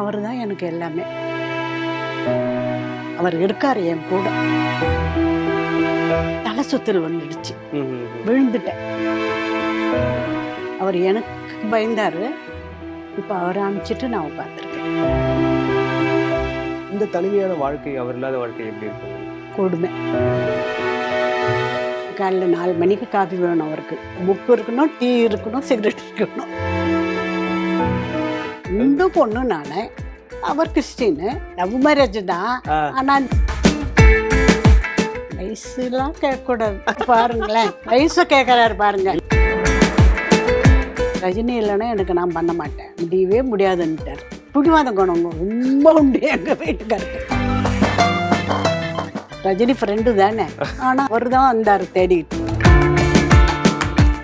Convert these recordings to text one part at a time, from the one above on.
அவர் தான் எனக்கு எல்லாமே. அவர் இருக்காரு என் கூட. தலை சுத்தல் வந்துடுச்சு. விழுந்துட்டேன். அவர் எனக்கு பயந்தாரு. இப்போ அவரை அனுப்பிச்சிட்டு நான் உட்காந்துருக்கேன் இந்த தனிமையான வாழ்க்கை அவர் இல்லாத வாழ்க்கை எப்படி இருக்கும்? கொடுமை. காலைல நாலு மணிக்கு காஃபி வேணும் அவருக்கு. புக்கு இருக்கணும் டீ இருக்கணும் சிகரெட் இருக்கணும். இந்த பொண்ணு நான் அவர் கிறிஸ்டின்னு லவ் மேரேஜ் தான். ஆனால் வயசுலாம் கேட்கக்கூடாது. பாருங்களேன் வயசு கேட்குறாரு பாருங்க. ரஜினி இல்லைன்னா எனக்கு நான் பண்ண மாட்டேன். முடியவே முடியாதுன்ட்டார் பிடிவாத குணம். ரொம்ப உண்டு எங்கள் வீட்டுக்காருக்கு. ரஜினி ஃப்ரெண்டு தானே. ஆனால் அவர் தான் வந்தார் தேடிட்டு.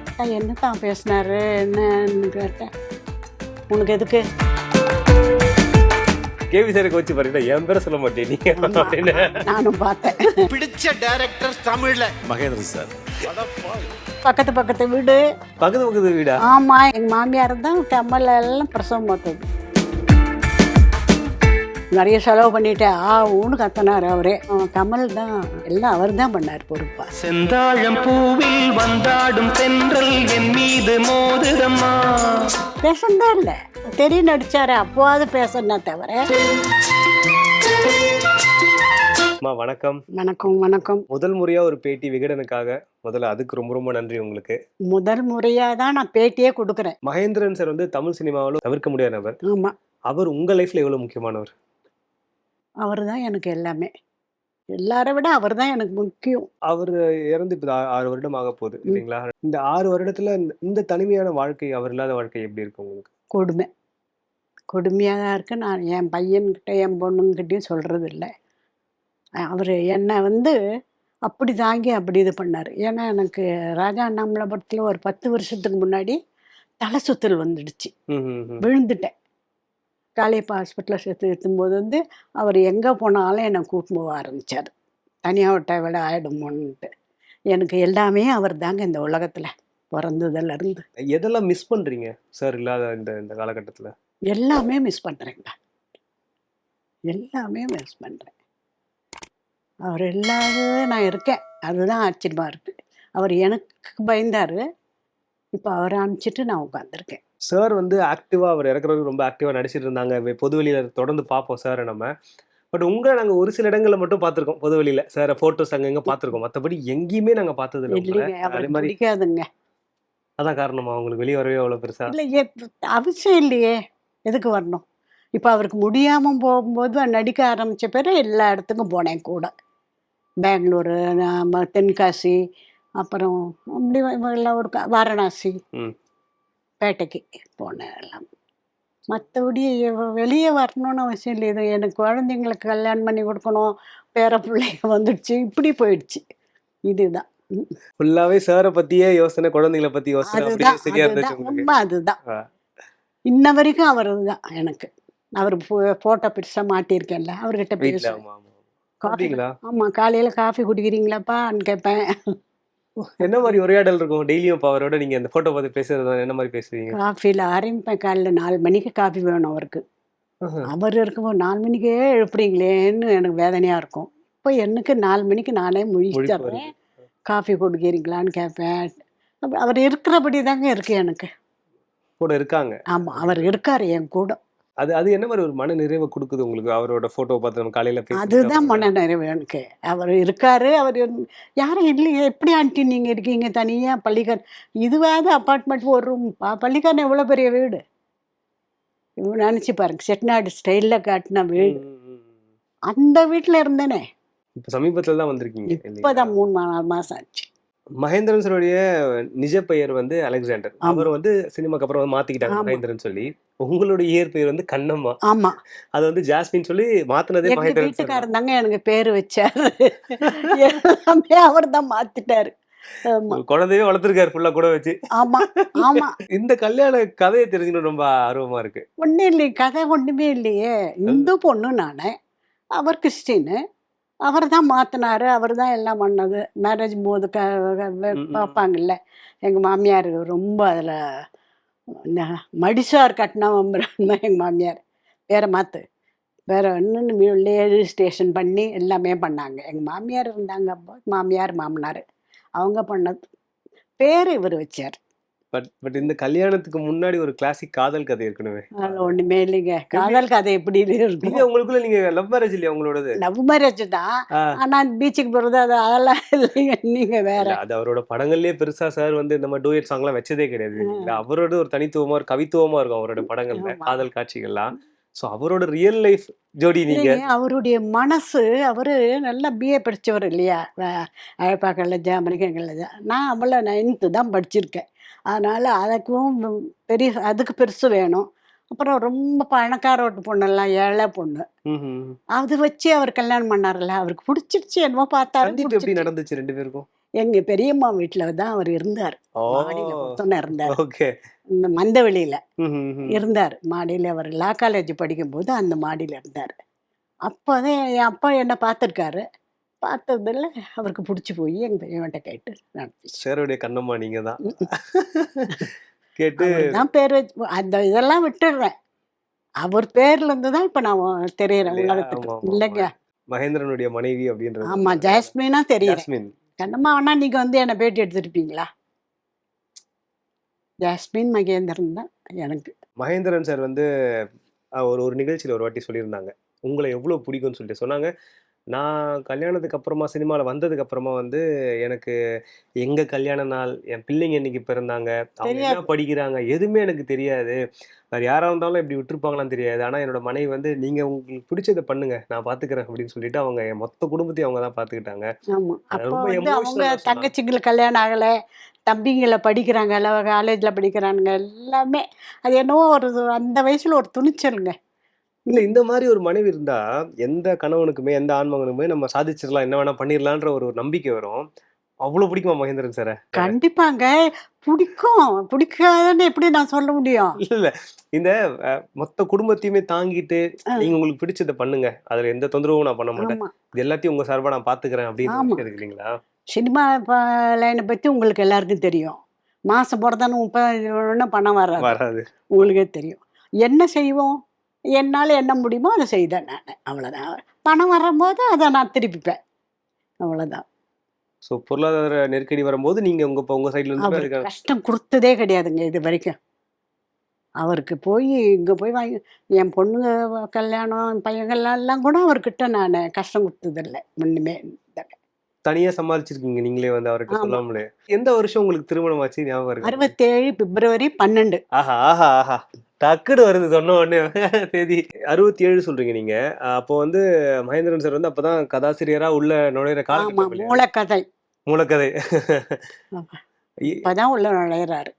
அக்கா, என்ன தான் பேசினாரு? என்னன்னு கேட்டேன். உனக்கு எதுக்கு? கேவி சாருக்கு வச்சு பாருங்க என் பேரை சொல்ல மாட்டேன் நீங்க அப்படின்னு. நானும் பார்த்தேன். பிடிச்ச டைரக்டர் தமிழ்ல. மகேந்திரன் சார். பக்கத்து பக்கத்து வீடு. பக்கத்து பக்கத்து வீடா? ஆமா எங்க மாமியார் தான் கம்மல் எல்லாம் பிரசவம் பார்த்தது. நிறைய செலவு பண்ணிட்டேன். ஆ ஊன்னு கத்தினார் அவரே. கமல் தான் எல்லாம் அவர் தான் பண்ணார் பொறுப்பா. செந்தாழம் பூவில் வந்தாடும் தென்றல் என் மீது மோதுதம்மா பேசந்தே இல்லை. தெரியும் நடிச்சாரு அப்போவாது பேசனா தவிர. அம்மா வணக்கம். வணக்கம் வணக்கம். முதல் முறையா ஒரு பேட்டி விகடனுக்காக. முதல்ல அதுக்கு ரொம்ப ரொம்ப நன்றி உங்களுக்கு. முதல் முறையா தான் நான் பேட்டியே கொடுக்குறேன். மகேந்திரன் சார் வந்து தமிழ் சினிமாவில் தவிர்க்க முடியாத நபர். ஆமா. அவர் உங்க லைஃப்ல எவ்வளவு முக்கியமானவர்? அவர் தான் எனக்கு எல்லாமே. எல்லாரை விட அவர் தான் எனக்கு முக்கியம். அவர் இறந்து இப்போ ஆறு வருடம் ஆக போகுது இல்லைங்களா? இந்த ஆறு வருடத்துல இந்த- இந்த தனிமையான வாழ்க்கை அவர் இல்லாத வாழ்க்கை எப்படி இருக்கும் உங்களுக்கு? கொடுமை. கொடுமையாக தான் இருக்கு. நான் என் பையன்கிட்ட என் பொண்ணுங்கிட்டையும் சொல்கிறது இல்லை அவர் என்னை வந்து அப்படி தாங்கி அப்படி இது பண்ணார். ஏன்னா எனக்கு ராஜா அண்ணாமலை படத்தில் ஒரு பத்து வருஷத்துக்கு முன்னாடி தலை சுத்தல் வந்துடுச்சு. விழுந்துட்டேன். காளியப்பா ஹாஸ்பிட்டலில் சேர்த்து எடுத்தும்போது வந்து அவர் எங்கே போனாலும் என்னை கூட்டின்னு போக ஆரம்பித்தார் தனியாக விட்டா விட ஆகிடுமோன்ட்டு எனக்கு எல்லாமே அவர் தாங்க இந்த உலகத்தில் பிறந்ததுலேருந்து எதெல்லாம் மிஸ் பண்றீங்க சார் இல்லாத இந்த இந்த காலகட்டத்துல? எல்லாமே மிஸ் பண்ணுறேங்க எல்லாமே மிஸ் பண்ணுறேன் அவர் இல்லாத நான் இருக்கேன். அதுதான் ஆச்சரியமாக இருக்குது அவர் எனக்கு பயந்தார். இப்போ அவரை அனுப்பிச்சிட்டு நான் உட்காந்துருக்கேன் சார் வந்து ஆக்டிவா அவர் இறக்குறதுக்கு ரொம்ப ஆக்டிவா நடிச்சிட்டு இருந்தாங்க வெ- பொதுவெளியில தொடர்ந்து பார்ப்போம் சார் நம்ம. பட் உங்களை நாங்க ஒரு சில இடங்கள்ல மட்டும் பார்த்திருக்கோம் பொதுவெளியில சார் போட்டோஸ் அங்கங்க பார்த்திருக்கோம் மத்தபடி எங்கேயுமே நாங்க பார்த்தது அதே மாதிரி அதான் காரணமா உங்களுக்கு வெளியே வரவே அவ்வளவு பெருசா? இல்லை அவசியம் இல்லையே. எதுக்கு வரணும்? இப்போ அவருக்கு முடியாமல் போகும்போது நடிக்க ஆரம்பித்த பிறகு எல்லா இடத்துக்கும் போனேன் கூட. பெங்களூரு தென்காசி அப்புறம் அப்படி வ- எல்லாம் ஒரு வாரணாசி. பேட்டைக்கு போனேன் எல்லாம். மற்றபடி வெளியே வரணும்னு அவசியம் இல்லை. இது எனக்கு குழந்தைங்களுக்கு கல்யாணம் பண்ணி கொடுக்கணும். பேர பிள்ளைங்க வந்துடுச்சு. இப்படி போயிடுச்சு. இதுதான். ஃபுல்லாவே சாரை பத்தியே யோசனை குழந்தைகளை பத்தி யோசனை. அப்படியே அதுதான். இன்ன வரைக்கும் அவர் தான் எனக்கு. அவர் போட்டோ பெருசாக மாட்டியிருக்கேன்ல. அவர்கிட்ட பேசுவேன். ஆமா காலையில் காஃபி குடிக்கிறீங்களாப்பான்னு கேட்பேன். என்ன மாதிரி உரையாடல் இருக்கும்? டெய்லியும் இப்போ அவரோட நீங்க அந்த போட்டோ பார்த்து பேசுறது என்ன மாதிரி பேசுவீங்க? காஃபியில் ஆரம்பிப்பேன் காலையில் நாலு மணிக்கு காஃபி வேணும் அவருக்கு. அவர் இருக்கும்போது நாலு மணிக்கே எழுப்புறீங்களேன்னு எனக்கு வேதனையாக இருக்கும். இப்போ எனக்கு நாலு மணிக்கு நானே முழிச்சிடுறேன் காஃபி குடிக்கிறீங்களான்னு கேட்பேன். அவர் இருக்கிறபடி தாங்க இருக்கு எனக்கு. கூட இருக்காங்க. ஆமாம் அவர் இருக்கார் என் கூட. அது அது என்ன மாதிரி ஒரு மன நிறைவை கொடுக்குது உங்களுக்கு? அவரோட போட்டோ பார்த்து நம்ம காலையில அதுதான் மன நிறைவு எனக்கு. அவர் இருக்காரு அவர் யாரும் இல்லையே. எப்படி ஆண்டி நீங்கள் இருக்கீங்க தனியாக பள்ளிக்கர் இதுவாது அப்பார்ட்மெண்ட் ஒரு ரூம் பள்ளிக்காரன் எவ்வளோ பெரிய வீடு? நினச்சி பாருங்க செட்டிநாடு ஸ்டைலில் காட்டின வீடு. அந்த வீட்டில் இருந்தேனே. இப்ப சமீபத்துல தான் வந்திருக்கீங்க? இப்போதான் மூணு மா- நாலு மாதம் ஆச்சு. மகேந்திரன் சாருடைய நிஜ பெயர் வந்து அலெக்சாண்டர். ஆமா. அவர் வந்து சினிமாக்கு அப்புறம் மாத்திக்கிட்டாங்க ஆமா. மகேந்திரன் சொல்லி. உங்களுடைய இயற் பெயர் வந்து கண்ணம்மா. ஆமாம் அது வந்து ஜாஸ்மின் சொல்லி மாத்தினதே மகேந்திரன் தாங்க எனக்கு பேர் வச்சாரு. எல்லாமே அவர் தான் ஒரு குழந்தையே வளர்த்துருக்காரு ஃபுல்லா கூட வச்சு. ஆமாம் ஆமாம் இந்த கல்யாண கதையை தெரிஞ்சுக்கணும் ரொம்ப ஆர்வமா இருக்கு. ஒன்றும் இல்லையே கதை ஒன்றுமே இல்லையே. இந்து பொண்ணு நான். அவர் கிறிஸ்டின்னு. அவர் தான் மாற்றினாரு அவர் தான் எல்லாம் பண்ணது. மேரேஜ் போது க. பார்ப்பாங்கல்ல எங்கள் மாமியார் ரொம்ப அதில் மடிசார் கட்டினா எங்கள் மாமியார். வேற மாற்று வேற இன்னும் ஸ்டேஷன் பண்ணி எல்லாமே பண்ணாங்க. எங்கள் மாமியார் இருந்தாங்க அப்போ மாமியார் மாமனார். அவங்க பண்ணது. பேர் இவர் வச்சார். பட் பட் இந்த கல்யாணத்துக்கு முன்னாடி ஒரு கிளாசிக் காதல் கதை இருக்கணுமே. ஒன்றுமே இல்லைங்க. காதல் கதை எப்படி நீங்க இருக்கும் உங்களுக்குள்ள நீங்க லவ் மேரேஜ் இல்லையா உங்களோடது? லவ் மேரேஜ் தான். ஆ. ஆனால் பீச்சுக்கு போகிறது அது அதெல்லாம் இல்லைங்க நீங்கள் வேற. அது அவரோட படங்கள்லயே பெருசா சார் வந்து இந்த மாதிரி டூயட் சாங்லாம் வச்சதே கிடையாது. அவரோட ஒரு தனித்துவமா ஒரு கவித்துவமா இருக்கும் அவரோட படங்கள்ல. காதல் காட்சிகள்லாம். சோ அவரோட ரியல் லைஃப் ஜோடி நீங்க. அவருடைய மனசு அவரு நல்லா பிஏ படிச்சவர் இல்லையா? அழப்பாக்கல்ல ஜாமனிக்கங்கள்ல நான் அவளை நைன்த்து தான் படிச்சிருக்கேன். அதனால அதுக்கும் பெரிய அதுக்கு பெருசு வேணும். அப்புறம் ரொம்ப பணக்கார வீட்டு பொண்ணெல்லாம் ஏழை பொண்ணு. அது வச்சு அவர் கல்யாணம் பண்ணார்ல அவருக்கு பிடிச்சிருச்சு என்னமோ பார்த்தாரு எப்படி. நடந்துச்சு ரெண்டு பேருக்கும்? எங்க பெரியம்மா வீட்டுல தான் அவர் இருந்தார். மாடியில இருந்தார். இந்த மந்தவெளியில இருந்தார். மாடியில் அவர் லா காலேஜ் படிக்கும்போது அந்த மாடியில் இருந்தார். அப்போ தான் என் அப்பா என்னை பார்த்துருக்காரு. பார்த்ததில் அவருக்கு பிடிச்சி போய் எங்கள் பெரியவன்ட்ட கேட்டு நடந்துச்சு. சாருடைய கண்ணம்மா நீங்க தான் கேட்டு தான் பேர் வச்சு அந்த இதெல்லாம் விட்டுடுறேன் அவர் பேர்ல இருந்து தான் இப்போ நான் தெரியறேன்? உலகத்துக்கு. இல்லைங்க. மகேந்திரனுடைய மனைவி அப்படின்றது. ஆமா ஜாஸ்மினா ஜாஸ்மின். கண்ணம்மா வேணா நீங்க வந்து என்னை பேட்டி எடுத்திருப்பீங்களா? ஜாஸ்மின் மகேந்திரன் தான் எனக்கு. மகேந்திரன் சார் வந்து ஒரு ஒரு நிகழ்ச்சியில் ஒரு வாட்டி சொல்லியிருந்தாங்க. உங்களை எவ்வளோ பிடிக்கும்னு சொல்லிட்டு சொன்னாங்க. நான் கல்யாணத்துக்கு அப்புறமா சினிமாவில் வந்ததுக்கு அப்புறமா வந்து எனக்கு எங்க கல்யாண நாள் என் பிள்ளைங்க இன்னைக்கு பிறந்தாங்க அவங்க என்ன. படிக்கிறாங்க எதுவுமே எனக்கு தெரியாது. வேறு யாராக இருந்தாலும் இப்படி விட்டுருப்பாங்களான்னு தெரியாது. ஆனால் என்னோட மனைவி வந்து நீங்கள் உங்களுக்கு பிடிச்சதை பண்ணுங்க நான் பார்த்துக்கிறேன் அப்படின்னு சொல்லிட்டு அவங்க என் மொத்த குடும்பத்தையும் அவங்க தான் பார்த்துக்கிட்டாங்க ரொம்ப அவங்க. தங்கச்சிங்களுக்கு கல்யாணம் ஆகலை தம்பிங்களை படிக்கிறாங்க காலேஜில் படிக்கிறானுங்க எல்லாமே. அது என்னவோ ஒரு அந்த வயசுல ஒரு துணிச்சலுங்க. இல்ல இந்த மாதிரி ஒரு மனைவி இருந்தா எந்த கணவனுக்குமே எந்த ஆண்மகனுக்குமே நம்ம சாதிச்சிடலாம் என்ன வேணா பண்ணிடலான்ற ஒரு நம்பிக்கை வரும். அவ்வளவு பிடிக்குமா மகேந்திரன் சார் கண்டிப்பாங்க. பிடிக்கும். பிடிக்காதுன்னு எப்படி நான் சொல்ல முடியும்? இல்ல இல்ல. இந்த மொத்த குடும்பத்தையுமே தாங்கிட்டு. நீங்க உங்களுக்கு பிடிச்சதை பண்ணுங்க. அதுல எந்த தொந்தரவும் நான் பண்ண மாட்டேன். இது எல்லாத்தையும் உங்க சார்பா நான் பாத்துக்கிறேன் அப்படின்னு ஆமா. இருக்கு இல்லைங்களா சினிமா லைனை பற்றி உங்களுக்கு எல்லாருக்கும் தெரியும். மாதம் பிறந்தானு முப்பது பணம் வராது. வராது. உங்களுக்கே தெரியும். என்ன செய்வோம்? என்னால் என்ன முடியுமோ அதை செய்தேன் நான். அவ்வளோதான் பணம் வரும்போது அதை நான் திருப்பிப்பேன். அவ்வளோதான் சோ பொருளாதார நெருக்கடி வரும்போது நீங்க உங்க உங்க சைடுல இருந்து கஷ்டம் கொடுத்ததே கிடையாதுங்க இது வரைக்கும். அவருக்கு போய் இங்கே போய் வாங்கி என் பொண்ணுங்க கல்யாணம் என் பையங்கள்லாம் எல்லாம் கூட அவர்கிட்ட நான் கஷ்டம் கொடுத்ததில்லை. ஒன்றுமே தனியா சமாளிச்சிருக்கீங்க நீங்களே வந்து அவர்கிட்ட. சொல்லாமலே. எந்த வருஷம் உங்களுக்கு திருமணம் ஆச்சு? ஞாபகம் இருக்கு? அறுபத்தேழு பிப்ரவரி பன்னெண்டு. ஆஹா ஆஹா ஆஹா. டக்குன்னு வருது சொன்ன உடனே. தேதி அறுபத்தி ஏழு சொல்றீங்க நீங்க. அப்போ வந்து மகேந்திரன் சார் வந்து அப்பதான் கதாசிரியரா உள்ள நுழையிற காலகட்டம் மூலக்கதை. மூலக்கதை. இப்போதான் உள்ள நுழையிறாரு.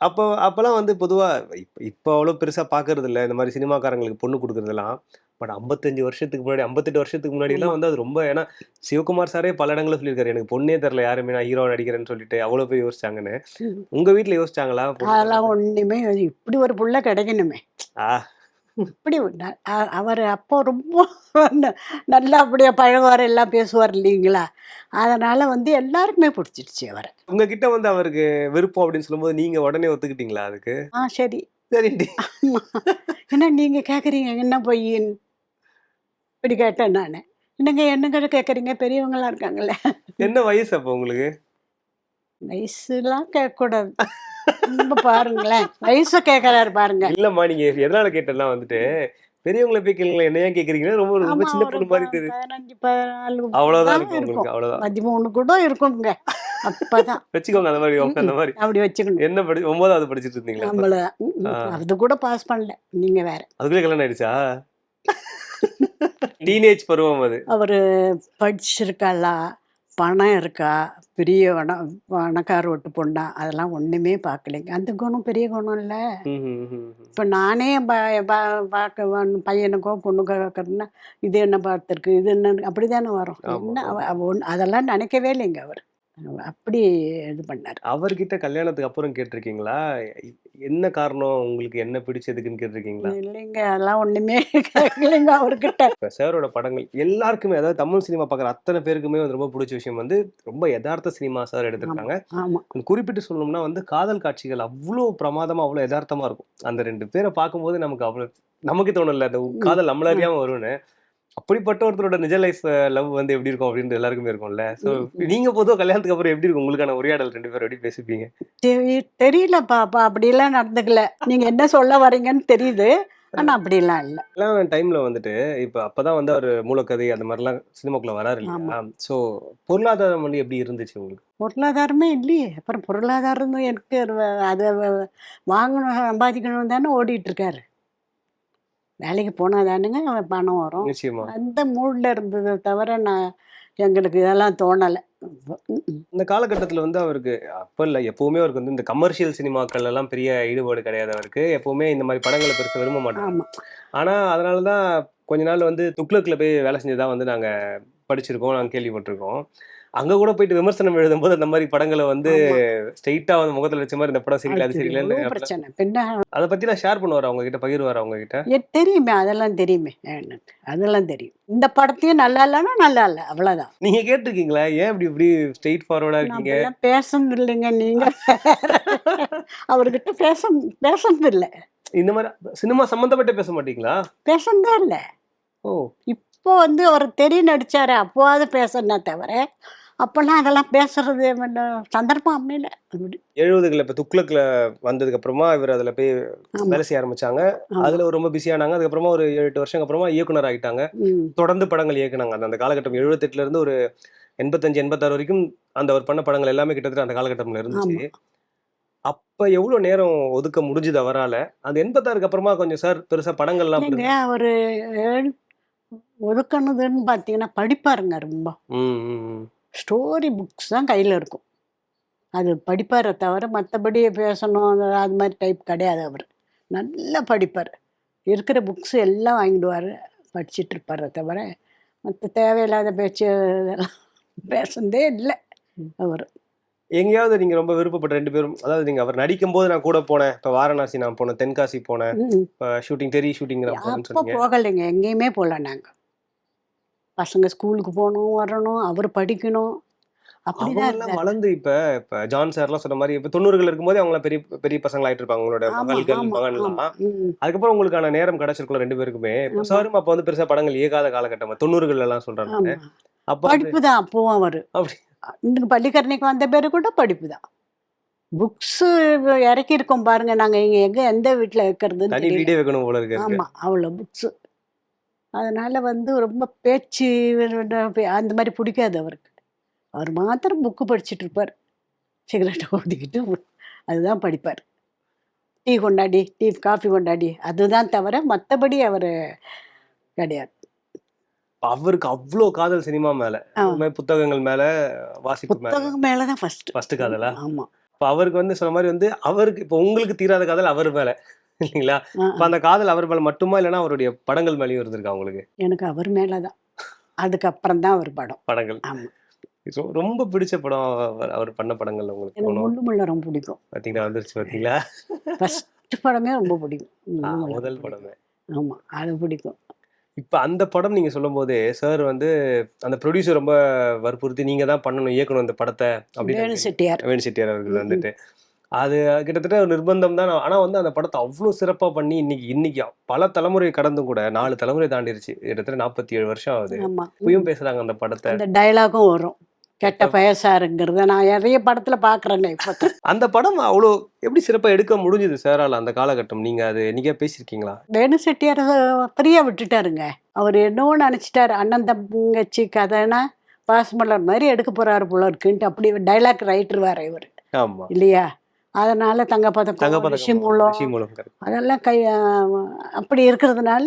அப்போ அப்பெல்லாம் வந்து பொதுவா இப்போ இப்போ அவ்வளோ பெருசா பாக்குறது இல்ல இந்த மாதிரி சினிமாக்காரங்களுக்கு பொண்ணு கொடுக்கறதெல்லாம். பட் ஐம்பத்தஞ்சு வருஷத்துக்கு முன்னாடி ஐம்பத்தெட்டு வருஷத்துக்கு முன்னாடி எல்லாம் ஆமா. வந்து அது ரொம்ப ஏன்னா சிவகுமார் சாரே பல இடங்களில் சொல்லியிருக்காரு. எனக்கு பொண்ணே தெரில யாருமே நான் ஹீரோ நடிக்கிறேன்னு சொல்லிட்டு அவ்வளோ பேர் யோசிச்சாங்கன்னு. ம். உங்க வீட்ல யோசிச்சாங்களா அதெல்லாம் ஒண்ணுமே இப்படி ஒரு புள்ள கிடைக்கணுமே. ஆ. இப்படி அ- அவர் அப்போ ரொம்ப நல்லா அப்படியே பழகுவார் எல்லாம் பேசுவார் இல்லைங்களா? அதனால வந்து எல்லாருக்குமே பிடிச்சிருச்சு அவரை. உங்ககிட்ட வந்து அவருக்கு விருப்பம் அப்படின்னு சொல்லும்போது நீங்க உடனே ஒத்துக்கிட்டீங்களா அதுக்கு? ஆ சரி. சரி ஆமா. என்ன நீங்க கேக்குறீங்க? என்ன பொய்ன்னு இப்படி கேட்டேன் நான். என்னங்க என்னங்க கேக்குறீங்க? பெரியவங்களா இருக்காங்கல்ல. என்ன வயசு அப்போ உங்களுக்கு? வயசுலாம் கேட்கக்கூடாது. பாருங்களேன். வயசு கேட்கறாரு பாருங்க. இல்லம்மா நீங்க எதனால கேட்டேன்னா வந்துட்டு பெரியவங்களை போய் கேளுங்களேன் என்ன ஏன் கேக்குறீங்களா ரொம்ப ரொம்ப சின்ன பொண்ணு மாதிரி தெரியுது. அவ்வளவுதான் தான் இருக்கும் உங்களுக்கு அவ்வளவுதான். பதிமூணு கூட இருக்குங்க. அப்பதான். வச்சுக்கோங்க அந்த மாதிரி அந்த மாதிரி. அப்படி வச்சுக்கணும். என்ன படி ஒன்பதாவது படிச்சிட்டு இருந்தீங்களா? நம்மள. அது கூட பாஸ் பண்ணல. நீங்க வேற. அதுக்குள்ளே கல்யாணம் ஆயிடுச்சா? டீனேஜ் பருவம் அது. அவரு படிச்சிருக்காளா? பணம் இருக்கா? பெரிய வன பணக்கார வீட்டு பொண்ணா அதெல்லாம் ஒண்ணுமே பார்க்கலைங்க அந்த குணம் பெரிய குணம் இல்லை. இப்போ நானே பார்க்க பையனுக்கோ பொண்ணுக்கோ கேட்கறதுன்னா இது என்ன பார்த்துருக்கு இது என்ன அப்படி தானே வரும். என்ன அதெல்லாம் நினைக்கவே இல்லைங்க அவர். அப்படி இது பண்ணார். அவர்கிட்ட கல்யாணத்துக்கு அப்புறம் கேட்டிருக்கீங்களா? என்ன காரணம்? உங்களுக்கு என்ன பிடிச்சதுக்குன்னு கேட்டிருக்கீங்களா? இல்லைங்க அதெல்லாம் ஒண்ணுமே கேட்கலைங்க அவர்கிட்ட. சாரோட படங்கள் எல்லாருக்குமே அதாவது தமிழ் சினிமா பார்க்குற அத்தனை பேருக்குமே வந்து ரொம்ப பிடிச்ச விஷயம் வந்து ரொம்ப யதார்த்த சினிமா சார் எடுத்திருக்காங்க. குறிப்பிட்டு சொல்லணும்னா வந்து காதல் காட்சிகள் அவ்வளோ பிரமாதமா அவ்வளோ யதார்த்தமா இருக்கும். அந்த ரெண்டு பேரை பார்க்கும்போது நமக்கு அவ்வளோ நமக்கு தோணல அந்த காதல் நம்மள அறியாம வரும்னு. அப்படிப்பட்ட ஒருத்தரோட நிஜ லைஃப் லவ் வந்து எப்படி இருக்கும் அப்படின்னு எல்லாருக்குமே இருக்கும்ல. ஸோ நீங்க பொதுவாக கல்யாணத்துக்கு அப்புறம் எப்படி இருக்கும்? உங்களுக்கான உரையாடல் ரெண்டு பேரும் எப்படி பேசிப்பீங்க? தெரி- தெரியல பாப்பா அப்படிலாம் நடந்துக்கல. நீங்க என்ன சொல்ல வரீங்கன்னு தெரியுது. ஆனா அப்படிலாம் இல்ல. கல்யாண டைம்ல வந்துட்டு இப்போ அப்பதான் வந்து அவர் மூலக்கதை அந்த மாதிரிலாம் சினிமாக்குள்ள வராரு இல்லையா? ஸோ பொருளாதாரம் வந்து எப்படி இருந்துச்சு உங்களுக்கு? பொருளாதாரமே இல்லையே. அப்புறம் பொருளாதாரம் எனக்கு அதை வாங்கணும் சம்பாதிக்கணும் தானே ஓடிட்டு இருக்காரு. வேலைக்கு போனா தானுங்க பணம் வரும். அந்த மூட்ல இருந்ததை தவிர நான் எங்களுக்கு இதெல்லாம் தோணலை. இந்த காலகட்டத்தில் வந்து அவருக்கு அப்போ இல்லை எப்பவுமே அவருக்கு வந்து இந்த கமர்ஷியல் சினிமாக்கள் எல்லாம் பெரிய ஈடுபாடு கிடையாது அவருக்கு. எப்பவுமே இந்த மாதிரி படங்களை பெருசாக விரும்ப மாட்டாங்க ஆமா. ஆனா அதனால தான் கொஞ்ச நாள் வந்து துக்ளக்ல போய் வேலை செஞ்சதா வந்து நாங்க படிச்சிருக்கோம் நாங்க கேள்விப்பட்டிருக்கோம். அங்க கூட போயிட்டு விமர்சனம் எழுதும்போது அந்த மாதிரி படங்களை வந்து ஸ்ட்ரெயிட்டா வந்து முகத்துல வச்ச மாதிரி இந்த படம் சரியில்லை அது சரியில்லை பிரச்சனை பின்ன அதை பத்தி நான் ஷேர் பண்ணுவார் அவங்க கிட்ட பகிர்வார் அவங்க கிட்ட தெரியுமே அதெல்லாம் தெரியுமே. அதெல்லாம் தெரியும். இந்த படத்தையும் நல்லா இல்லைன்னா நல்லா இல்லை அவ்வளவுதான். நீங்க கேட்டிருக்கீங்களா? ஏன் இப்படி இப்படி ஸ்ட்ரெயிட் ஃபார்வர்டா இருக்கீங்க? பேசணும் இல்லைங்க நீங்க அவர்கிட்ட பேச பேசணும் இல்லை இந்த மாதிரி சினிமா சம்பந்தப்பட்ட பேச மாட்டீங்களா? பேசந்தே இல்லை. ஓ. இப்போ வந்து அவர் தெரிய நடிச்சாரு அப்போவாது பேசணும்னா தவிர அப்போல்லாம் அதெல்லாம் பேசுறது சந்தர்ப்பம் அமையல எழுபதுகளில் இப்போ துக்ளக்ல வந்ததுக்கு அப்புறமா இவர் அதுல போய். வேலை செய்ய ஆரம்பிச்சாங்க. அதுல ஒரு ரொம்ப பிஸியானாங்க அதுக்கப்புறமா ஒரு ஏழு எட்டு வருஷம் அப்புறமா இயக்குனர் ஆகிட்டாங்க. தொடர்ந்து படங்கள் இயக்குனாங்க அந்த அந்த காலகட்டம் எழுபத்தெட்டுல இருந்து ஒரு எண்பத்தஞ்சு எண்பத்தாறு வரைக்கும் அந்த அவர் பண்ண படங்கள் எல்லாமே கிட்டத்தட்ட அந்த காலகட்டம்ல இருந்துச்சு. அப்ப எவ்வளவு நேரம் ஒதுக்க முடிஞ்சது அவரால அந்த எண்பத்தாறுக்கு அப்புறமா கொஞ்சம் சார் பெருசா படங்கள்லாம் அவர் ஒதுக்கணுதுன்னு பார்த்தீங்கன்னா படிப்பாருங்க ரொம்ப. ஸ்டோரி புக்ஸ் தான் கையில் இருக்கும். அது படிப்பாரை தவிர மற்றபடி பேசணும் அது- மாதிரி டைப் கிடையாது அவர். நல்லா படிப்பார். இருக்கிற புக்ஸ் எல்லாம் வாங்கிடுவார் படிச்சிட்டு இருப்பாரே தவிர மற்ற தேவையில்லாத பேச்சு இதெல்லாம் பேசுனதே இல்லை அவர். எங்கேயாவது நீங்க ரொம்ப விருப்பப்பட்ட ரெண்டு பேரும் அதாவது நீங்க அவர் நடிக்கும் போது நான் கூட போனேன் இப்ப வாரணாசி நான் போனேன் தென்காசி போனேன் இப்ப ஷூட்டிங் தெரி ஷூட்டிங் போகலைங்க எங்கேயுமே போகல நாங்கள் பசங்க ஸ்கூலுக்கு போகணும் வரணும் அவர் படிக்கணும். அப்படிதான் வளர்ந்து இப்ப இப்ப ஜான் சார்லாம் சொன்ன மாதிரி இப்ப தொண்ணூறுகள் இருக்கும்போது அவங்க பெரிய பெரிய பசங்களா ஆயிட்டு இருப்பாங்க. உங்களோட மகள்கள் மகன்லாம். அதுக்கப்புறம் உங்களுக்கான நேரம் கிடைச்சிருக்குள்ள ரெண்டு பேருக்குமே. சாரும் அப்ப வந்து பெருசா படங்கள் இயக்காத காலகட்டம். தொண்ணூறுகள் எல்லாம் சொல்றாங்க அப்ப படிப்பு தான் அப்பவும் அவர். அப்படி. இந்த பள்ளிக்கரணைக்கு வந்த பேரு கூட படிப்பு தான். புக்ஸு இறக்கி இருக்கோம் பாருங்க. நாங்க இங்க எங்க எந்த வீட்டுல வைக்கிறதுன்னு தனி தெரியல. வீடே வைக்கணும் போல இருக்கு. ஆமா அவ்வளோ புக்ஸு அதனால வந்து ரொம்ப பேச்சு அந்த மாதிரி பிடிக்காது அவருக்கு. அவர் மாத்திரம் புக்கு படிச்சிட்டு இருப்பார் சிகரெட்டை ஊதிக்கிட்டு அதுதான் படிப்பார். டீ கொண்டாடி டீ காஃபி கொண்டாடி அதுதான் தவிர மற்றபடி அவர் கிடையாது. அவருக்கு அவ்வளோ காதல் சினிமா மேல புத்தகங்கள் மேல வாசிப்பு மேல. புத்தகம் மேலதான் ஃபர்ஸ்ட் ஃபர்ஸ்ட் காதலா? ஆமா. இப்ப அவருக்கு வந்து சொன்ன மாதிரி வந்து அவருக்கு இப்போ உங்களுக்கு தீராத காதல் அவர் மேல. இல்லைங்களா? இப்ப அந்த காதல் அவர் மேல மட்டுமா? இல்லைன்னா அவருடைய படங்கள் மேலேயும் இருந்திருக்கா உங்களுக்கு? எனக்கு அவர் மேலதான். அதுக்கப்புறம் தான் அவர் படம். படங்கள். ஆமா. ரொம்ப பிடிச்ச படம் அவர் பண்ண படங்கள் உங்களுக்கு எனக்கு போனோம் முள்ளு முள்ள ரொம்ப பிடிக்கும். பாத்தீங்களா? வந்துருச்சு பாத்தீங்களா? ஃபர்ஸ்ட் படமே ரொம்ப பிடிக்கும். முதல். படமே. ஆமா அது பிடிக்கும். இப்ப அந்த படம் நீங்க சொல்லும் போதே சார் வந்து அந்த ப்ரொடியூசர் ரொம்ப வற்புறுத்தி நீங்க தான் பண்ணணும் இயக்கணும் இந்த படத்தை அப்படின்னு செட்டியார். வேணு செட்டியார் அவர்கள். வந்துட்டு. அது கிட்டத்தட்ட ஒரு நிர்பந்தம் தான். ஆனா வந்து அந்த படத்தை அவ்வளோ சிறப்பா பண்ணி இன்னைக்கு இன்னைக்கு பல தலைமுறை கடந்தும் கூட நாலு தலைமுறை தாண்டிருச்சு. கிட்டத்தட்ட நாற்பத்தி ஏழு வருஷம் ஆகுது. இப்பயும் பேசுறாங்க அந்த படத்தை. அந்த டயலாகும் வரும். கெட்ட பயசாருங்கிறத. நான் நிறைய படத்துல பாக்குறேனே இப்போ அந்த படம் அவ்வளோ எப்படி சிறப்பா எடுக்க முடிஞ்சது சாரால அந்த காலகட்டம்? நீங்க அது என்னைக்கா பேசியிருக்கீங்களா? வேணு செட்டியார் ஃப்ரீயா விட்டுட்டாருங்க. அவர் என்னவோ நினைச்சிட்டாரு. அண்ணன் தங்கச்சி கதைனா பாஸ்மலர் மாதிரி எடுக்க போறாரு போல இருக்குன்ட்டு. அப்படி டைலாக் ரைட்டர் வேற இவர். ஆமா. இல்லையா? அதனால தங்கப்பதக்கம் தங்கப்பதக்கம் ரிஷிமூலம். அதெல்லாம் கை அப்படி இருக்கிறதுனால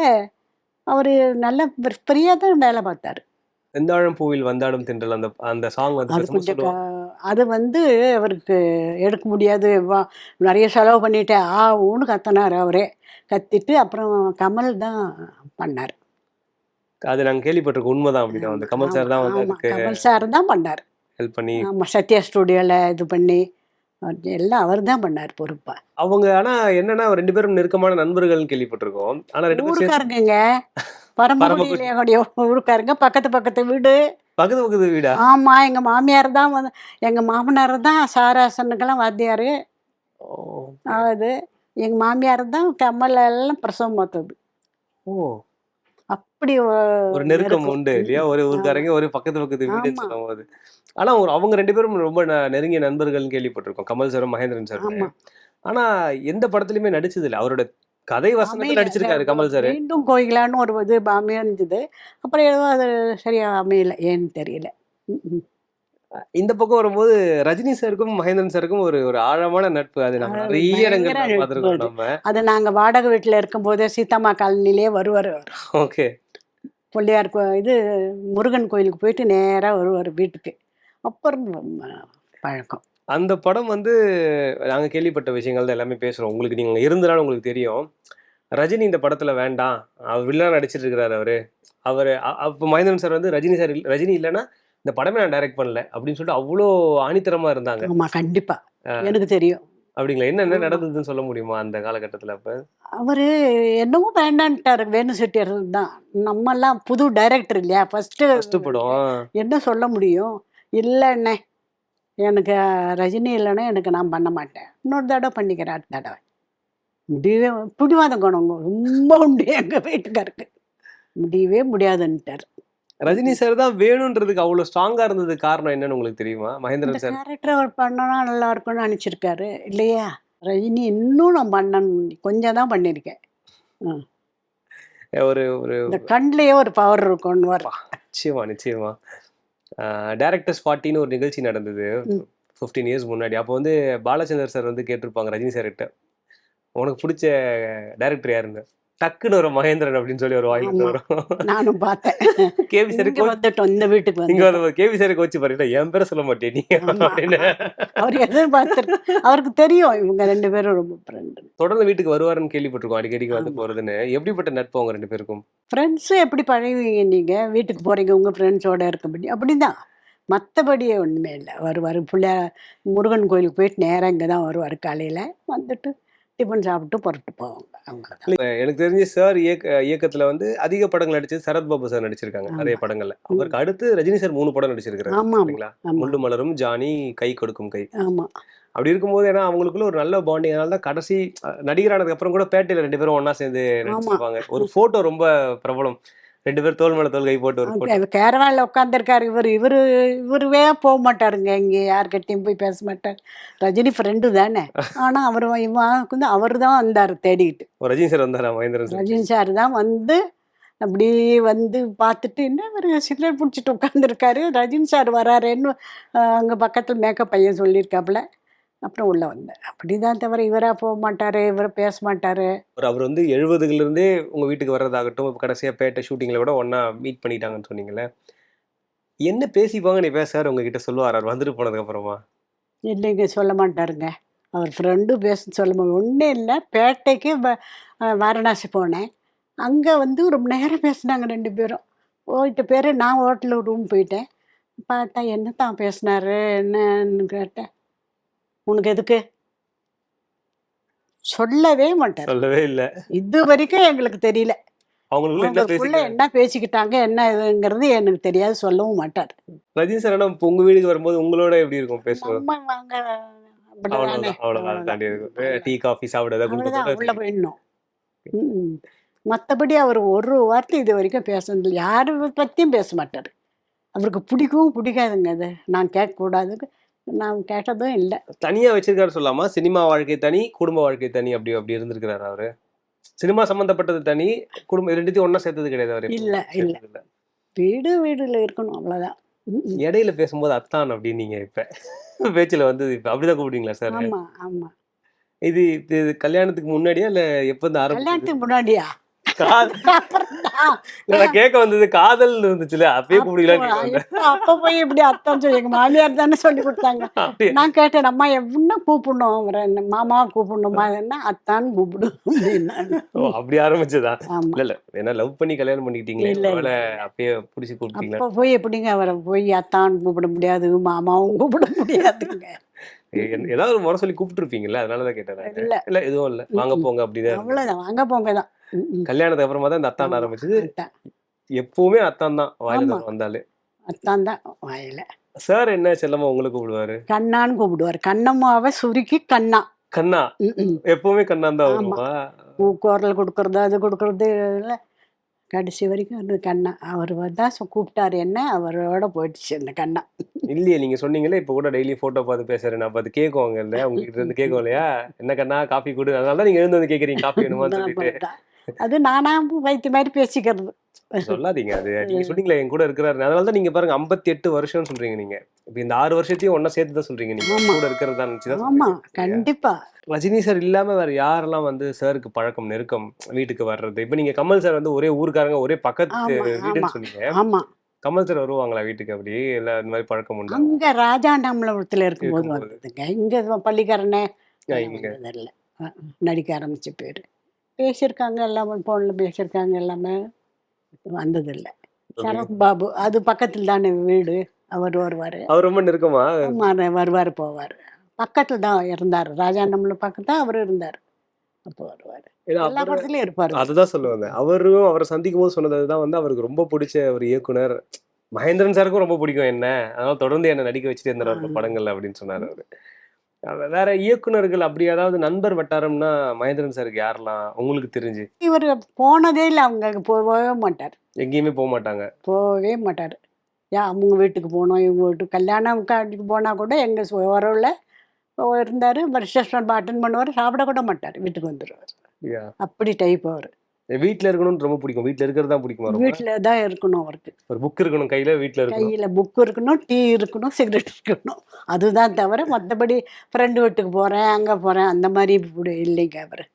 அவர் நல்ல ஃப்ரீயாக தான் வேலை பார்த்தாரு. செந்தாழம் பூவில் வந்தாடும் தென்றல் அந்த அந்த சாங் வந்து அது வந்து அவருக்கு எடுக்க முடியாது. நிறைய செலவு பண்ணிட்டு ஆ ஊன்னு கத்தினார் அவரே. கத்திட்டு அப்புறம் கமல் தான் பண்ணார். அது நாங்க கேள்விப்பட்டிருக்கோம். உண்மைதான் அப்படின்னா. வந்து கமல் சார் தான் வந்து கமல் சார் தான் பண்ணார். ஹெல்ப் பண்ணி ஆமாம் சத்யா ஸ்டூடியோவில் இது பண்ணி. எல்லாம் அவர் தான் பண்ணார் பொறுப்பா. அவங்க ஆனா என்னன்னா ரெண்டு பேரும் நெருக்கமான நண்பர்கள் கேள்விப்பட்டிருக்கோம். ஆனா ரெண்டு பேரும் சேர்ந்து ஊருக்காரங்கங்க. பரமக்குடியிலேயே ஊருக்காரங்க. பக்கத்து பக்கத்து வீடு. பக்கத்து பக்கத்து வீடா? ஆமா எங்க மாமியார் தான் வந்து எங்க மாமனார் தான் சாராசனுக்கெல்லாம் வாத்தியார். ஓ, அது எங்க மாமியார் தான் கம்மல் எல்லாம் பிரசவம் பார்த்தது. ஓ. அப்படி ஒரு நெருக்கம் உண்டு இல்லையா? ஒரு ஊருக்காரங்க ஒரு பக்கத்து பக்கத்து வீடு. சொல்லும் போது ஆனா ஒரு அவங்க ரெண்டு பேரும் ரொம்ப நெருங்கிய நண்பர்கள் கேள்விப்பட்டிருக்கோம் கமல் சாரும் மகேந்திரன் சார் ஆனா எந்த படத்துலயுமே நடிச்சது இல்ல. அவரோட கதை வசனத்துல. நடிச்சிருக்காரு கமல் சார் மீண்டும் கோயிலான்னு ஒரு இது அமைஞ்சுது. அப்புறம் ஏதோ அது சரியா அமையல. ஏன்னு தெரியல. இந்த பக்கம் வரும்போது ரஜினி சாருக்கும் மகேந்திரன் சாருக்கும் ஒரு ஒரு ஆழமான நட்பு. அது நம்ம நிறைய நட்பு பார்த்திருக்கோம் அது. நம்ம. அது நாங்க வாடகை வீட்டுல இருக்கும்போதே சீதாமா காலனிலே வருவார் ஓகே. பிள்ளையார் இது முருகன் கோயிலுக்கு போயிட்டு நேரா வருவார் வீட்டுக்கு. அப்புறம் பழக்கம். அந்த படம் வந்து நாங்க கேள்விப்பட்ட விஷயங்கள் தான் எல்லாமே பேசுறோம். உங்களுக்கு நீங்க இருந்தனால உங்களுக்கு தெரியும். ரஜினி இந்த படத்துல வேண்டாம். அவர் வில்லனா நடிச்சிட்டு இருக்கிறாரு அவரு. அவரு அப்ப மகேந்திரன் சார் வந்து ரஜினி சார் ரஜினி இல்லைன்னா இந்த படமே நான் டைரக்ட் பண்ணல அப்படின்னு சொல்லிட்டு அவ்வளோ ஆணித்தரமா இருந்தாங்க. ஆமா கண்டிப்பா. எனக்கு தெரியும். அப்படிங்களா? என்ன என்ன. நடந்ததுன்னு சொல்ல முடியுமா அந்த காலகட்டத்துல அப்ப? அவரு என்னவோ வேண்டான்ட்டாரு வேணு செட்டியார் தான். நம்மெல்லாம் புது டைரக்டர் இல்லையா? ஃபர்ஸ்ட் ஃபர்ஸ்ட் படம் என்ன சொல்ல முடியும்? இல்லைண்ணே. எனக்கு ரஜினி இல்லைன்னா எனக்கு நான் பண்ண மாட்டேன். இன்னொரு தடவை பண்ணிக்கிறேன் அடுத்த தடவை. முடியவே பிடிவாதம் குணம் ரொம்ப உண்டு எங்கள் வீட்டுக்காருக்கு. முடியவே முடியாதுன்ட்டார். ரஜினி சார் தான் வேணுன்றதுக்கு அவ்வளவு ஸ்ட்ராங்கா இருந்தது காரணம் என்னன்னு உங்களுக்கு தெரியுமா? மகேந்திரன் சார் கேரக்டர் அவர் பண்ணனா நல்லா இருக்கும்னு நினச்சிருக்காரு. இல்லையா? ரஜினி இன்னும் நான் பண்ணணும் கொஞ்சம் தான் பண்ணியிருக்கேன் ஒரு ஒரு இந்த கண்ணிலேயே ஒரு பவர் இருக்கும்னு நிச்சயமா நிச்சயமா. டேரக்டர்ஸ் பார்ட்டின்னு ஒரு நிகழ்ச்சி நடந்தது. ஃபிஃப்டீன் இயர்ஸ் முன்னாடி. அப்போ வந்து பாலச்சந்தர் சார் வந்து கேட்டிருப்பாங்க ரஜினி சார் கிட்ட. உனக்கு பிடிச்ச டேரக்டர் யாருன்னு? டக்குன்னு ஒரு மகேந்திரன் அப்படின்னு சொல்லி ஒரு ஆமா. வரும். நானும் பார்த்தேன். கேவி சார் இங்க வந்துட்டோம் இந்த வீட்டுக்கு இங்க வந்து கேவி சார் கோச்சு பாருங்க. என் பேரை சொல்ல மாட்டேன் நீ ஆமா. அப்படின்னு. அவர் எதிர்பார்த்து அவருக்கு தெரியும் இவங்க ரெண்டு பேரும் ரொம்ப ஃப்ரெண்டு தொடர்ந்து வீட்டுக்கு வருவாருன்னு கேள்விப்பட்டிருக்கோம் அடிக்கடிக்கு வந்து. போறதுன்னு. எப்படிப்பட்ட நட்பு அவங்க ரெண்டு பேருக்கும்? ஃப்ரெண்ட்ஸு எப்படி பழகுவீங்க நீங்கள் வீட்டுக்கு போகிறீங்க உங்கள் ஃப்ரெண்ட்ஸோட இருக்க முடியும் அப்படி தான் மற்றபடியே ஒன்றுமே இல்லை. வருவார் பிள்ளை முருகன் கோயிலுக்கு போயிட்டு நேராக இங்கே தான் வருவார் காலையில் வந்துட்டு டிஃபன் சாப்பிட்டு புறட்டு போவாங்க. அவங்க எனக்கு தெரிஞ்சு சார் இயக்க இயக்கத்துல வந்து அதிக படங்கள் நடிச்சது சரத்பாபு சார் நடிச்சிருக்காங்க ஆமா. நிறைய படங்கள்ல. அவருக்கு அடுத்து ரஜினி சார் மூணு படம் நடிச்சிருக்காரு முள்ளு மலரும் ஜானி கை கொடுக்கும் கை. ஆமாம் அப்படி இருக்கும்போது ஏன்னா அவங்களுக்குள்ள ஒரு நல்ல பாண்டிங் அதனால தான் கடைசி நடிகரானதுக்கு அப்புறம் கூட பேட்டையில ரெண்டு பேரும் ஒண்ணா சேர்ந்து நடிச்சிருப்பாங்க. ஒரு போட்டோ ரொம்ப பிரபலம். ரெண்டு பேரும் தோல் மேல தோல் கை போட்டு ஒரு கேரவானில் உட்காந்துருக்காரு இவர் இவர் இவருவே போக மாட்டாருங்க. இங்கே யார்கிட்டயும் போய் பேச மாட்டார். ரஜினி ஃப்ரெண்டு தானே. ஆனால் அவர் இவனுக்கு வந்து அவர் தான் வந்தார் தேடிக்கிட்டு ரஜினி சார் வந்தாரா? மகேந்திரன் சார் ரஜினி சார் தான் வந்து அப்படி வந்து பார்த்துட்டு என்ன ஒரு சிகரெட் பிடிச்சிட்டு உட்காந்துருக்காரு ரஜினி சார் வராருன்னு அங்கே பக்கத்தில் மேக்கப் பையன் சொல்லியிருக்காப்புல. அப்புறம் உள்ளே வந்தார் அப்படி தான் தவிர இவராக போக மாட்டார் இவர் பேச மாட்டார் ஒரு அவர் வந்து எழுபதுல இருந்தே உங்க வீட்டுக்கு வர்றதாகட்டும் இப்ப கடைசியா பேட்டை ஷூட்டிங்ல கூட ஒண்ணா மீட் பண்ணிட்டாங்கன்னு சொன்னீங்கல்ல. என்ன பேசிப்பாங்க? நீ பேச சார் உங்ககிட்ட சொல்லுவார்? அவர் வந்துட்டு போனதுக்கு அப்புறமா? இல்லைங்க சொல்ல மாட்டாருங்க. அவர் ஃப்ரெண்டு பேச சொல்ல மாட்டார் ஒன்றும் இல்லை பேட்டைக்கு வாரணாசி போனேன். அங்கே வந்து ரொம்ப நேரம் பேசினாங்க ரெண்டு பேரும். போயிட்ட பேர் நான் ஹோட்டலில் ரூம் போயிட்டேன். பார்த்தா என்ன தான் பேசினாரு? என்னன்னு கேட்டேன். உனக்கு எதுக்கு? சொல்லவே மாட்டார். சொல்லவே இல்ல. இது வரைக்கும் எங்களுக்கு தெரியல. அவங்களுக்குள்ள என்ன பேசிக்கிட்டாங்க? என்ன இதுங்கிறது எனக்கு தெரியாது சொல்லவும் மாட்டார். ரஜினி சார் ஆனா இப்ப உங்க வீட்டுக்கு வரும்போது உங்களோட எப்படி இருக்கும் இருக்கும். டீ காஃபி சாப்பிட உள்ள போயிடணும். மற்றபடி அவர் ஒரு வார்த்தை இது வரைக்கும் பேசுனதில்லை யாரை பற்றியும் பேச மாட்டார். அவருக்கு பிடிக்கவும் பிடிக்காதுங்க அது. நான் கேட்கக்கூடாது நான் கேட்டதும் இல்லை. தனியா வச்சிருக்காரு சொல்லாமா சினிமா வாழ்க்கை தனி குடும்ப வாழ்க்கை தனி அப்படி அப்படி இருந்திருக்கிறாரு அவரு. சினிமா சம்பந்தப்பட்டது தனி குடும்பம் ரெண்டுத்தையும் ஒண்ணா சேர்த்தது கிடையாது அவரு இல்ல, இல்ல. வீடு வீடுல இருக்கணும் அவ்வளோதான் இடையில பேசும்போது அத்தான் அப்படின்னீங்க இப்ப. பேச்சுல வந்து இப்ப. அப்படிதான் கூப்பிடுவீங்களா சார்? ஆமாம் ஆமாம் இது இது கல்யாணத்துக்கு முன்னாடியா இல்ல எப்ப இருந்து ஆரம்பிச்சது? கல்யாணத்துக்கு முன்னாடியா? நான் கேட்க வந்தது காதல் இருந்துச்சுல அப்பயே வந்தேன். அப்ப- போய் இப்படி அர்த்தம் சொல்லி எங்க மாமியார் தானே சொல்லி கொடுத்தாங்க. நான் கேட்டேன் அம்மா என்ன கூப்பிடணும்? மாமா கூப்பிடணுமா? என்ன? அத்தான் கூப்பிடும். அப்படி ஆரம்பிச்சதா? இல்ல இல்ல ஏன்னா லவ் பண்ணி கல்யாணம் பண்ணிக்கிட்டீங்களே இல்ல, அப்பயே புடிச்சு கூப்பிட்டீங்களா? அப்ப போய் எப்படிங்க அவரை போய் அத்தான் கூப்பிட முடியாது மாமாவும் கூப்பிட முடியாதுங்க. ஏதாவது ஒரு முறை சொல்லி கூப்பிட்டு இருப்பீங்கல்ல அதனாலதான் கேட்டேன். இல்ல. இல்ல எதுவும் இல்ல. வாங்க. போங்க அப்படிதான். அவ்வளவுதான் வாங்க போங்க தான் ம், ம். கல்யாணத்துக்கு அப்புறமா தான் இந்த அத்தான் ஆரம்பிச்சது. எப்பவுமே அத்தான் தான் வாயில வந்தாலே. அத்தான் தான் வாயில. சார் என்ன செல்லமா உங்களுக்கு கூப்பிடுவாரு? கண்ணான்னு கூப்பிடுவார். கண்ணம்மாவை சுருக்கி கண்ணா. கண்ணா. எப்பவுமே கண்ணா தான் பூ குரல் கொடுக்கறது அது கொடுக்கறது இல்ல. கடைசி வரைக்கும் கண்ணா. அவர் தான் கூப்பிட்டாரு என்ன அவரோட போயிடுச்சு அந்த கண்ணா. இல்லையே நீங்க சொன்னீங்களே இப்ப கூட டெய்லி போட்டோ பார்த்து பேசுறேன். நான் பார்த்து கேட்குவாங்க இல்ல உங்ககிட்ட இருந்து கேட்கும் இல்லையா? என்ன கண்ணா காஃபி கொடு. அதனால தான் நீங்க எழுந்து வந்து கேக்குறீங்க. காஃபி நான் சொல்லிட்டு. அது நானா வைத்த மாதிரி பேசிக்கிறது. சொல்லாதீங்க அது நீங்க சொன்னீங்களே என் கூட இருக்கிறாரு அதனால தான் நீங்க பாருங்க 58 எட்டு வருஷம் சொல்றீங்க நீங்க. இப்ப இந்த ஆறு வருஷத்தையும் ஒண்ணா சேர்த்து தான் சொல்றீங்க நீங்க. கூட இருக்கிறதா நினைச்சுதான் ஆமா. கண்டிப்பா. ரஜினி சார் இல்லாம வேற யாரெல்லாம் வந்து சாருக்கு பழக்கம் நெருக்கம் வீட்டுக்கு வர்றது? இப்ப நீங்க கமல் சார் வந்து ஒரே ஊருக்காரங்க ஒரே பக்கத்து. வீடுன்னு சொன்னீங்க. ஆமா. கமல் சார் வருவாங்களா வீட்டுக்கு அப்படி? இல்ல இந்த மாதிரி பழக்கம் உண்டா? அங்க ராஜாண்டாமலபுரத்துல இருக்கும்போது. வந்ததுங்க இங்க பள்ளிக்காரனே நடிக்க ஆரம்பிச்ச பேரு. பேசியிருக்காங்க எல்லாமே போன்ல பேசியிருக்காங்க எல்லாமே. வந்ததில்ல. சரத் பாபு அது பக்கத்துல தானே வீடு அவர் வருவாரு. அவர் ரொம்ப நெருக்கமா? வருவாரு போவாரு. பக்கத்துல தான் இருந்தாரு. ராஜாண்டம்ல பக்கத்துல அவர் இருந்தார். அப்போ வருவாரு. எல்லா படத்துலயும் இருப்பாரு. அதுதான் சொல்ல வந்தேன் அவரும் அவரை சந்திக்கும் போது சொன்னது அதுதான். வந்து அவருக்கு ரொம்ப பிடிச்ச ஒரு இயக்குனர். மகேந்திரன் சாருக்கும் ரொம்ப பிடிக்கும். என்ன? அதனால தொடர்ந்து என்ன நடிக்க வச்சுட்டு இருந்தாரு. படங்கள்ல அப்படின்னு சொன்னாரு அவரு. அவ- வேற இயக்குனர்கள் அப்படி ஏதாவது நண்பர் வட்டாரம்னா மகேந்திரன் சாருக்கு யாரெல்லாம் உங்களுக்கு தெரிஞ்சு? இவர் போனதே இல்லை அவங்க போகவே மாட்டார். எங்கேயுமே போக மாட்டாங்க. போகவே மாட்டார். யா அவங்க வீட்டுக்கு போனோம் இவங்க வீட்டுக்கு கல்யாணம் காட்டிக்கு போனால் கூட எங்கள் வரவில் இருந்தார் ரிசப்ஷன் அட்டன் பண்ணுவார் சாப்பிட கூட மாட்டார் வீட்டுக்கு வந்துடுவார். அப்படி டைப் அவர். வீட்ல இருக்கணும்னு ரொம்ப பிடிக்கும். வீட்ல இருக்கிறது தான் பிடிக்குமா வீட்டில் தான் இருக்கணும் அவருக்கு. ஒரு புக் இருக்கணும் கையில வீட்ல இருக்கணும். கையில் புக் இருக்கணும் டீ இருக்கணும் சிகரெட் இருக்கணும். அதுதான் தவிர மற்றபடி ஃப்ரெண்டு வீட்டுக்கு போகிறேன் அங்கே போகிறேன் அந்த மாதிரி இல்லைங்க அவர்.